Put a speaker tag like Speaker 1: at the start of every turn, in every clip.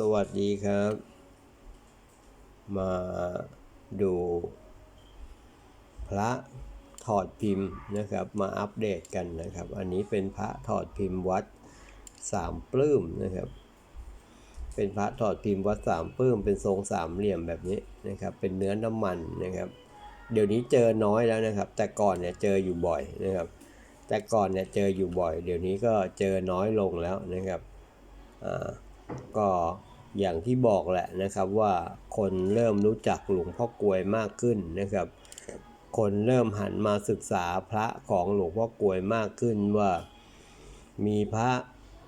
Speaker 1: สวัสดีครับ มาดูพระถอดพิมพ์นะครับมาอัปเดตกันนะครับ อันนี้เป็นพระถอดพิมพ์วัดสามปลื้มนะครับ เป็นพระถอดพิมพ์วัดสามปลื้มเป็นทรงสามเหลี่ยมแบบนี้นะครับ เป็นเนื้อน้ำมันนะครับ เดี๋ยวนี้เจอน้อยแล้วนะครับ แต่ก่อนเนี่ยเจออยู่บ่อยนะครับ แต่ก่อนเนี่ยเจออยู่บ่อย เดี๋ยวนี้ก็เจอน้อยลงแล้วนะครับอ่าก็ อย่างที่บอกแหละนะครับว่าคนเริ่มรู้จักหลวงพ่อกวยมากขึ้นนะครับ คนเริ่มหันมาศึกษาพระของหลวงพ่อกวยมากขึ้นว่า มีพระ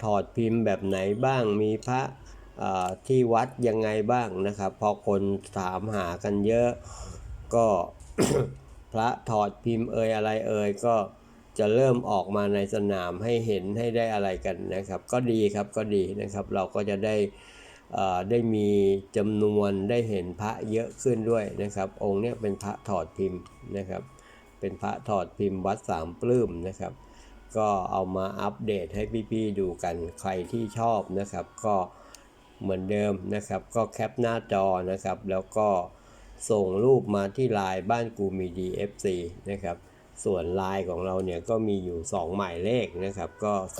Speaker 1: ถอดพิมพ์แบบไหนบ้าง มีพระที่วัดยังไงบ้างนะครับ พอคนถามหากันเยอะ ก็พระถอดพิมพ์เอ่ยอะไรเอ่ยก็จะเริ่มออกมาในสนามให้เห็นให้ได้อะไรกันนะครับ ก็ดีครับก็ดีนะครับ เราก็จะได้ ได้มีจำนวนได้เห็นพระเยอะขึ้นด้วยนะครับ องค์เนี้ยเป็นพระถอดพิมพ์นะครับ เป็นพระถอดพิมพ์วัดสามปลื้มนะครับ ก็เอามาอัปเดตให้พี่ๆดูกันใครที่ชอบนะครับ ก็เหมือนเดิมนะครับ ก็แคปหน้าจอนะครับ แล้วก็ส่งรูปมาที่ไลน์บ้านกูมีดี FC นะครับส่วนไลน์ของเราเนี่ยก็มีอยู่ 2 หมายเลขนะครับ ก็ 0987271062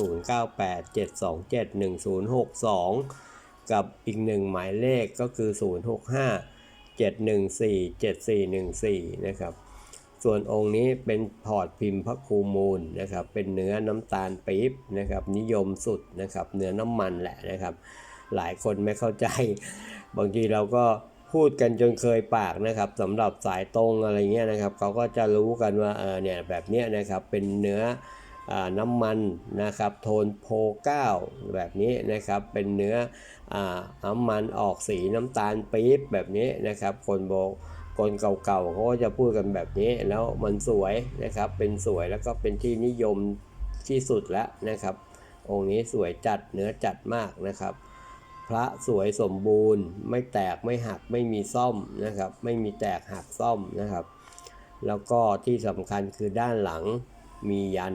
Speaker 1: กับอีกหนึ่งหมายเลขก็คือ 065-714-7414 นะครับ ส่วนองค์นี้เป็นถอดพิมพ์พระครูมูลนะครับ เป็นเนื้อน้ำตาลปี๊บนะครับ นิยมสุดนะครับ เนื้อน้ำมันแหละนะครับ หลายคนไม่เข้าใจ บางทีเราก็พูดกันจนเคยปากนะครับสำหรับสายตรงอะไรเงี้ยนะครับเขาก็จะรู้กันว่าเออเนี่ยแบบเนี้ยนะครับเป็นเนื้อ น้ำมันนะครับโทนโพก้าแบบนี้นะครับเป็นเนื้ออน้ำมันออกสีน้ำตาลปี๊บแบบนี้นะครับคนโบคนเก่าๆเขาก็จะพูดกันแบบนี้แล้วมันสวยนะครับเป็นสวยแล้วก็เป็นที่นิยมที่สุดแล้วนะครับ องค์นี้สวยจัดเนื้อจัดมากนะครับ พระสวยสมบูรณ์ ไม่แตกไม่หักไม่มีซ่อมนะครับ ไม่มีแตกหักซ่อมนะครับ แล้วก็ที่สำคัญคือด้านหลังมียัน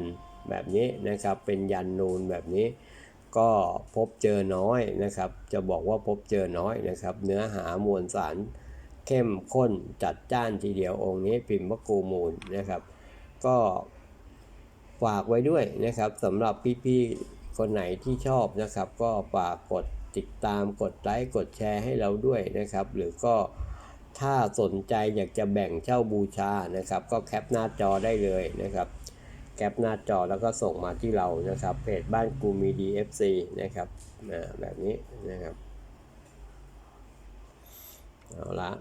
Speaker 1: แบบนี้นะครับ เป็นยันนูนแบบนี้ ก็พบเจอน้อยนะครับ จะบอกว่าพบเจอน้อยนะครับ เนื้อหามวลสารเข้มข้นจัดจ้านทีเดียวองค์นี้พิมพ์พระกูมูลนะครับ ก็ฝากไว้ด้วยนะครับสำหรับพี่ๆคนไหนที่ชอบนะครับ ก็ฝากกดติดตามกดไลค์กดแชร์ให้เราด้วยนะครับ หรือก็ถ้าสนใจอยากจะแบ่งเช่าบูชานะครับ ก็แคปหน้าจอได้เลยนะครับ ปหน้าจอแล้วก็ส่งมาที่เรานะครับเพจบ้านกูมีดีเอฟซีนะครับอ่าแบบนี้นะครับเอาละ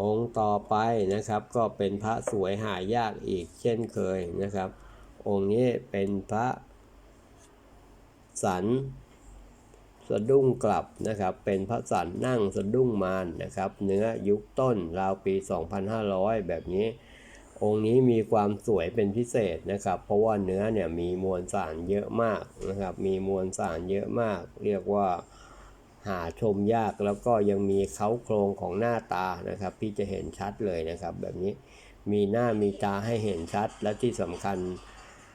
Speaker 1: องค์ต่อไปนะครับก็เป็นพระสวยหายากอีกเช่นเคยนะครับ องค์นี้เป็นพระสันสะดุ้งกลับนะครับ เป็นพระสันนั่งสะดุ้งมานนะครับ เนื้อยุคต้นราวปี 2500 แบบนี้ องค์นี้มีความสวยเป็นพิเศษนะครับ เพราะว่าเนื้อเนี่ยมีมวลสารเยอะมากนะครับ มีมวลสารเยอะมาก เรียกว่าหาชมยากแล้วก็ยังมีเค้าโครงของหน้าตานะครับที่จะเห็นชัดเลยนะครับ แบบนี้มีหน้ามีตาให้เห็นชัดและที่สำคัญ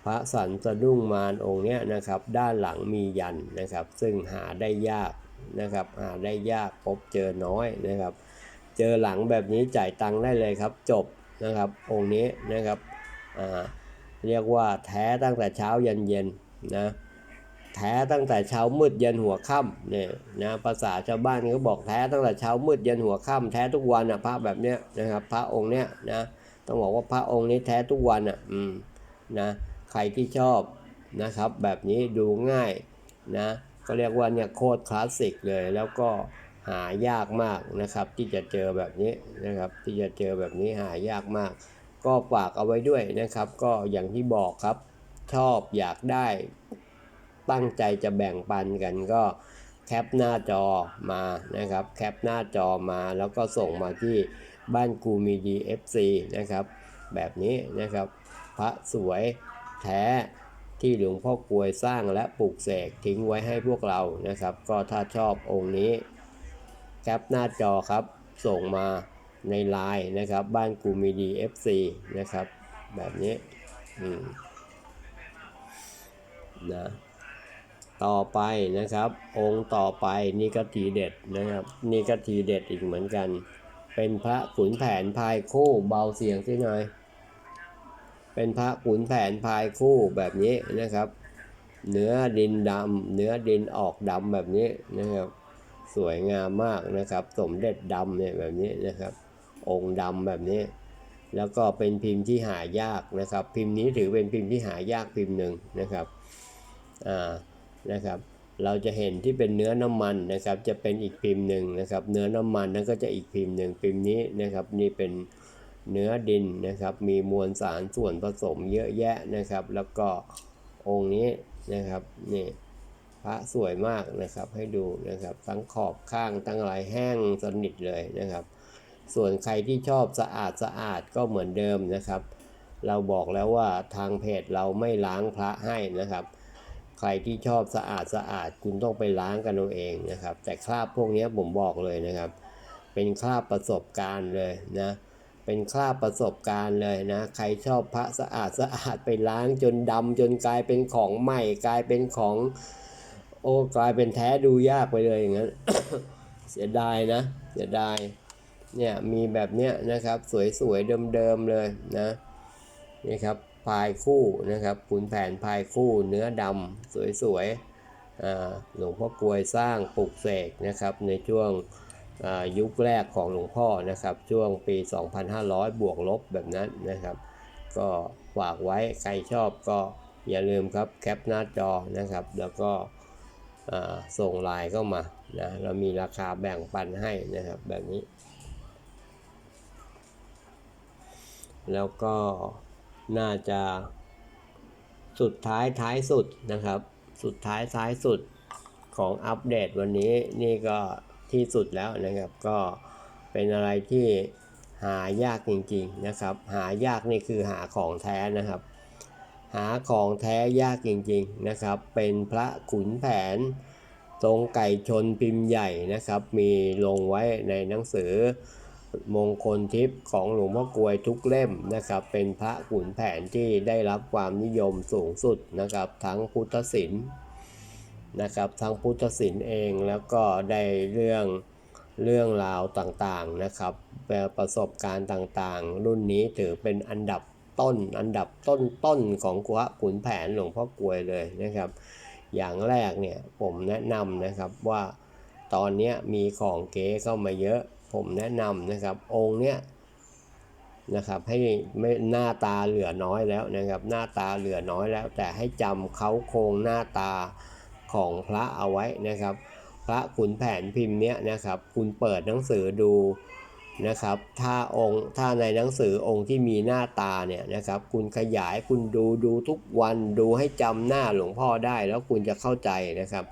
Speaker 1: พระสันสะดุ้งมารองค์เนี้ยนะครับ ด้านหลังมียันนะครับ ซึ่งหาได้ยากนะครับ หาได้ยากพบเจอน้อยนะครับ เจอหลังแบบนี้จ่ายตังค์ได้เลยครับจบ นะครับองค์นี้นะครับเรียกว่าแท้ตั้งแต่เช้ายันเย็นนะแท้ตั้งแต่เช้ามืดยันหัวค่ำเนี่ยนะภาษาชาวบ้านเขาบอกแท้ตั้งแต่เช้ามืดยันหัวค่ำแท้ทุกวันอะพระแบบเนี้ยนะครับพระองค์เนี้ยนะต้องบอกว่าพระองค์นี้แท้ทุกวันอะอืมนะใครที่ชอบนะครับแบบนี้ดูง่ายนะก็เรียกว่าเนี่ยโคตรคลาสสิกเลยแล้วก็ หายากมากนะครับ ที่จะเจอแบบนี้นะครับ ที่จะเจอแบบนี้หายากมาก ก็ฝากเอาไว้ด้วยนะครับ ก็อย่างที่บอกครับ ชอบอยากได้ ตั้งใจจะแบ่งปันกันก็แคปหน้าจอมานะครับ แคปหน้าจอมาแล้วก็ส่งมาที่บ้านกูมีดี FC นะครับ แบบนี้นะครับ พระสวยแท้ที่หลวงพ่อกลวยสร้างและปลูกเสกทิ้งไว้ให้พวกเรานะครับ ก็ถ้าชอบองค์นี้ แคปหน้าจอครับ ส่งมาในไลน์นะครับ บ้านกูมีดี FC นะครับ แบบนี้นะต่อไปนะครับ องค์ต่อไปนี่ก็ทีเด็ดนะครับ นี่ก็ทีเด็ดอีกเหมือนกัน เป็นพระขุนแผนพายคู่เบาเสียงสิหน่อยเป็นพระขุนแผนพายคู่แบบนี้นะครับ เนื้อดินดำเนื้อดินออกดำแบบนี้นะครับ สวยงามมากนะครับ สมเด็จดำเนี่ยแบบนี้นะครับ องค์ดำแบบนี้ แล้วก็เป็นพิมพ์ที่หายากนะครับ พิมพ์นี้ถือเป็นพิมพ์ที่หายากพิมพ์หนึ่งนะครับอ่านะครับ เราจะเห็นที่เป็นเนื้อน้ำมันนะครับ จะเป็นอีกพิมพ์หนึ่งนะครับ เนื้อน้ำมันนั้นก็จะอีกพิมพ์หนึ่งพิมพ์นี้นะครับนี่เป็นเนื้อดินนะครับ มีมวลสารส่วนผสมเยอะแยะนะครับ แล้วก็องค์นี้นะครับนี่ พระสวยมากนะครับ ให้ดูนะครับทั้งขอบข้างทั้งอะไรแห้งสนิทเลยนะครับ ส่วนใครที่ชอบสะอาดสะอาดก็เหมือนเดิมนะครับ เราบอกแล้วว่าทางเพจเราไม่ล้างพระให้นะครับ ใครที่ชอบสะอาดสะอาดคุณต้องไปล้างกันเอาเองนะครับ แต่คราบพวกนี้ผมบอกเลยนะครับ เป็นคราบประสบการณ์เลยนะเป็นคราบประสบการณ์เลยนะ ใครชอบพระสะอาดสะอาดไปล้างจนดำจนกลายเป็นของใหม่กลายเป็นของ โอ้กลายเป็นแท้ดูยากไปเลยอย่างนั้น เสียดายนะ เสียดาย เนี่ยมีแบบเนี้ยนะครับ สวยๆเดิมๆเลยนะนี่ครับพายคู่นะครับขุนแผนพายคู่เนื้อดำสวยๆหลวงพ่อกลวยสร้างปลุกเสกนะครับ ในช่วงยุคแรกของหลวงพ่อนะครับ ช่วงปี 2500 บวกลบแบบนั้นนะครับ ก็ฝากไว้ใครชอบก็อย่าลืมครับแคปหน้าจอนะครับ แล้วก็ ส่งไลน์เข้ามานะเรามีราคาแบ่งปันให้นะครับแบบนี้ แล้วก็น่าจะสุดท้ายท้ายสุดนะครับ สุดท้ายท้ายสุดของอัปเดตวันนี้นี่ก็ที่สุดแล้วนะครับก็เป็นอะไรที่หายากจริงๆนะครับ หายากนี่คือหาของแท้นะครับ หาของแท้ยากจริงๆนะครับ เป็นพระขุนแผน ทรงไก่ชนพิมพ์ใหญ่นะครับ มีลงไว้ในหนังสือมงคลทิพย์ของหลวงพ่อกลวยทุกเล่มนะครับ เป็นพระขุนแผนที่ได้รับความนิยมสูงสุดนะครับ ทั้งพุทธศิลป์นะครับ ทั้งพุทธศิลป์เองแล้วก็ได้เรื่องเรื่องราวต่างๆนะครับประสบการณ์ต่างๆ รุ่นนี้ถือเป็นอันดับ ต้นอันดับต้นๆของพระขุนแผนหลวงพ่อกลวยเลยนะครับ อย่างแรกเนี่ยผมแนะนำนะครับว่าตอนนี้มีของเก๋เข้ามาเยอะ ผมแนะนำนะครับ องค์เนี้ยนะครับให้ไม่หน้าตาเหลือน้อยแล้วนะครับ หน้าตาเหลือน้อยแล้ว แต่ให้จำเขาโครงหน้าตาของพระเอาไว้นะครับ พระขุนแผนพิมพ์เนี้ยนะครับ คุณเปิดหนังสือดู นะครับ ถ้าองค์ถ้าในหนังสือองค์ที่มีหน้าตาเนี่ยนะครับ คุณขยายคุณดูดูทุกวันดูให้จำหน้าหลวงพ่อได้แล้วคุณจะเข้าใจนะครับ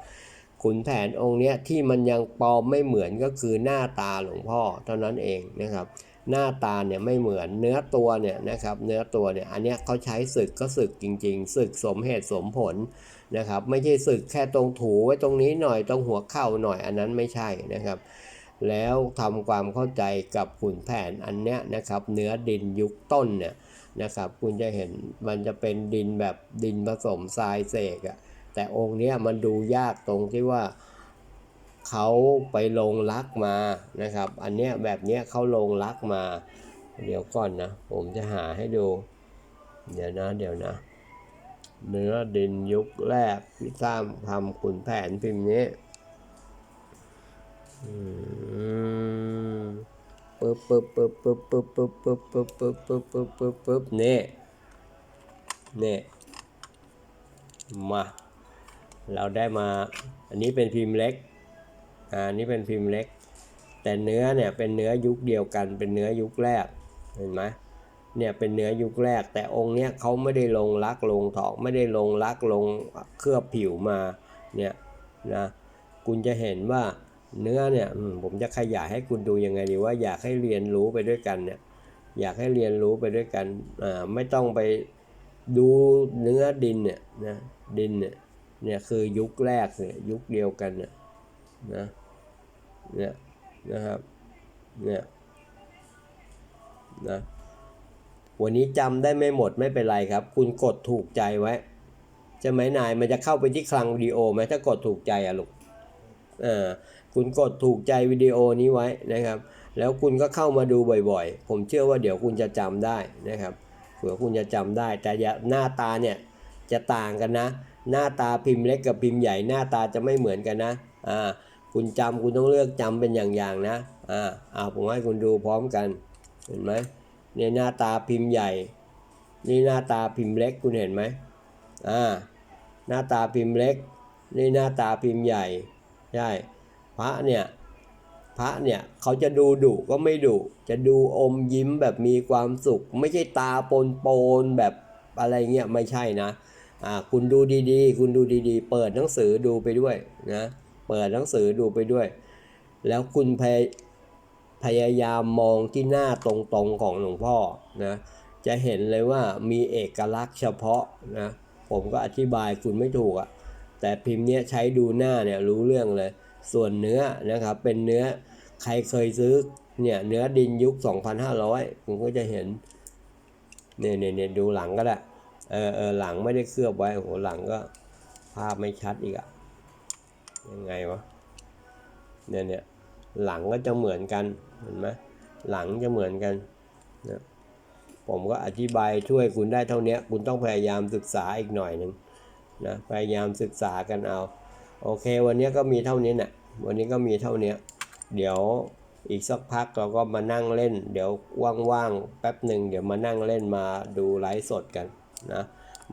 Speaker 1: ขุนแผนองค์เนี้ยที่มันยังปลอมไม่เหมือนก็คือหน้าตาหลวงพ่อเท่านั้นเองนะครับ หน้าตาเนี่ยไม่เหมือนเนื้อตัวเนี่ยนะครับ เนื้อตัวเนี่ยอันเนี้ยเขาใช้ศึกก็ศึกจริง ๆ ศึกสมเหตุสมผลนะครับ ไม่ใช่ศึกแค่ตรงถูไว้ตรงนี้หน่อยตรงหัวเข่าหน่อยอันนั้นไม่ใช่นะครับ แล้วทำความเข้าใจกับขุนแผนอันเนี้ยนะครับเนื้อดินยุคต้นเนี่ยนะครับคุณจะเห็นมันจะเป็นดินแบบดินผสมทรายเสกอะแต่องค์เนี้ยมันดูยากตรงที่ว่าเขาไปลงรักมานะครับ อันเนี้ยแบบเนี้ยเขาลงรักมา เดี๋ยวก่อนนะ ผมจะหาให้ดู เดี๋ยวนะเดี๋ยวนะ เนื้อดินยุคแรกที่สร้างทำขุนแผนพิมพ์นี้อืม ปึ๊บปึ๊บปึ๊บปึ๊บปึ๊บปึ๊บปึ๊บปึ๊บปึ๊บปึ๊บปึ๊บปึ๊บปึ๊บนี่นี่มา เราได้มา อันนี้เป็นพิมพ์เล็ก อ่าอันนี้เป็นพิมพ์เล็ก แต่เนื้อเนี่ยเป็นเนื้อยุคเดียวกัน เป็นเนื้อยุคแรก เห็นไหมเนี่ยเป็นเนื้อยุคแรก แต่องค์เนี้ยเขาไม่ได้ลงลักลงถอกไม่ได้ลงลักลงเคลือบผิวมา เนี่ยนะ คุณจะเห็นว่า เนื้อเนี่ยผมจะขยายให้คุณดูยังไงดีว่าอยากให้เรียนรู้ไปด้วยกันเนี่ยอยากให้เรียนรู้ไปด้วยกันอ่าไม่ต้องไปดูเนื้อดินเนี่ยนะดินเนี่ยเนี่ยคือยุคแรกเนี่ยยุคเดียวกันเนี่ยนะเนี่ยนะครับเนี่ยนะวันนี้จำได้ไม่หมดไม่เป็นไรครับ คุณกดถูกใจไว้ใช่ไหมนายมันจะเข้าไปที่คลังวิดีโอไหมถ้ากดถูกใจอะลูก คุณกดถูกใจวิดีโอนี้ไว้นะครับ แล้วคุณก็เข้ามาดูบ่อยๆ ผมเชื่อว่าเดี๋ยวคุณจะจำได้นะครับเผื่อคุณจะจำได้ แต่หน้าตาเนี่ยจะต่างกันนะ หน้าตาพิมพ์เล็กกับพิมพ์ใหญ่หน้าตาจะไม่เหมือนกันนะอ่าคุณจำคุณต้องเลือกจำเป็นอย่างๆนะอ่าเอาผมให้คุณดูพร้อมกันเห็นไหมนี่หน้าตาพิมพ์ใหญ่ นี่หน้าตาพิมพ์เล็กคุณเห็นไหมอ่าหน้าตาพิมพ์เล็ก นี่หน้าตาพิมพ์ใหญ่ ใช่พระเนี่ยพระเนี่ยเขาจะดูดุก็ไม่ดุจะดูอมยิ้มแบบมีความสุข ไม่ใช่ตาปนโปนแบบอะไรเงี้ยไม่ใช่นะอ่าคุณดูดีๆ คุณดูดีๆ เปิดหนังสือดูไปด้วยนะเปิดหนังสือดูไปด้วย แล้วคุณพยพยายามมองที่หน้าตรงๆของหลวงพ่อนะจะเห็นเลยว่ามีเอกลักษณ์เฉพาะนะผมก็อธิบายคุณไม่ถูกอะ แต่พิมพ์เนี้ยใช้ดูหน้าเนี่ยรู้เรื่องเลย ส่วนเนื้อนะครับเป็นเนื้อใครเคยซื้อเนี่ยเนื้อดินยุค 2,500คุณก็จะเห็นเนี่ยเนี่ยเนี่ยดูหลังก็ได้เออเออหลังไม่ได้เคลือบไว้โอ้โหหลังก็ภาพไม่ชัดอีกอะยังไงวะเนี่ยเนี่ยหลังก็จะเหมือนกันเห็นไหมหลังจะเหมือนกันนะผมก็อธิบายช่วยคุณได้เท่านี้คุณต้องพยายามศึกษาอีกหน่อยหนึ่ง นะพยายามศึกษากันเอา โอเค วันนี้ก็มีเท่านี้นะ่ะวันนี้ก็มีเท่านี้ เดี๋ยวอีกสักพักเราก็มานั่งเล่น เดี๋ยวว่างๆแป๊บหนึ่งเดี๋ยวมานั่งเล่นมาดูไลฟ์สดกันนะ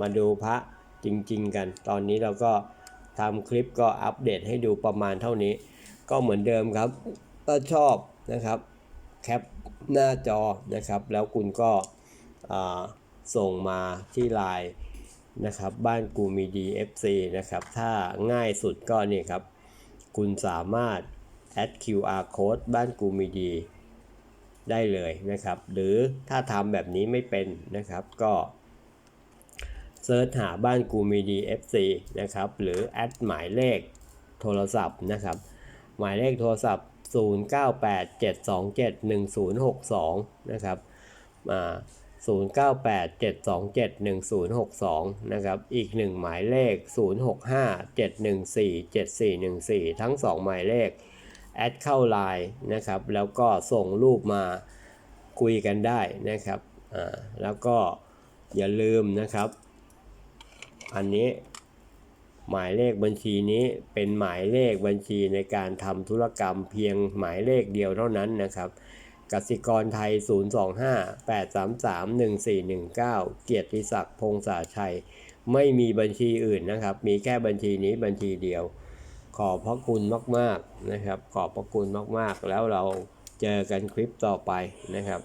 Speaker 1: มาดูพระจริง ๆ กัน ตอนนี้เราก็ทำคลิปก็อัปเดตให้ดูประมาณเท่านี้ ก็เหมือนเดิมครับถ้าชอบนะครับแคปหน้าจอนะครับ แล้วคุณก็ส่งมาที่ไลน์ นะครับ บ้านกูมีดี FC นะครับ ถ้าง่ายสุดก็นี่ครับ คุณสามารถ add QR code บ้านกูมีดีได้เลยนะครับ หรือถ้าทำแบบนี้ไม่เป็นนะครับก็เซิร์ชหาบ้านกูมีดี FC นะครับ หรือแอดหมายเลขโทรศัพท์นะครับ หมายเลขโทรศัพท์ 0987271062 นะครับอ่า 0987271062 นะครับ อีกหนึ่งหมายเลข 0657147414 ทั้ง 2 หมายเลข แอดเข้าไลน์นะครับ แล้วก็ส่งรูปมาคุยกันได้นะครับ อ่า แล้วก็อย่าลืมนะครับ อันนี้หมายเลขบัญชีนี้เป็นหมายเลขบัญชีในการทำธุรกรรมเพียงหมายเลขเดียวเท่านั้นนะครับ กสิกรไทย 025-833-1419 เกียรติศักดิ์พงษาชัย ไม่มีบัญชีอื่นนะครับ มีแค่บัญชีนี้บัญชีเดียว ขอบพระคุณมาก ๆ นะครับ ขอบพระคุณมาก ๆ แล้วเราเจอกันคลิปต่อไปนะครับ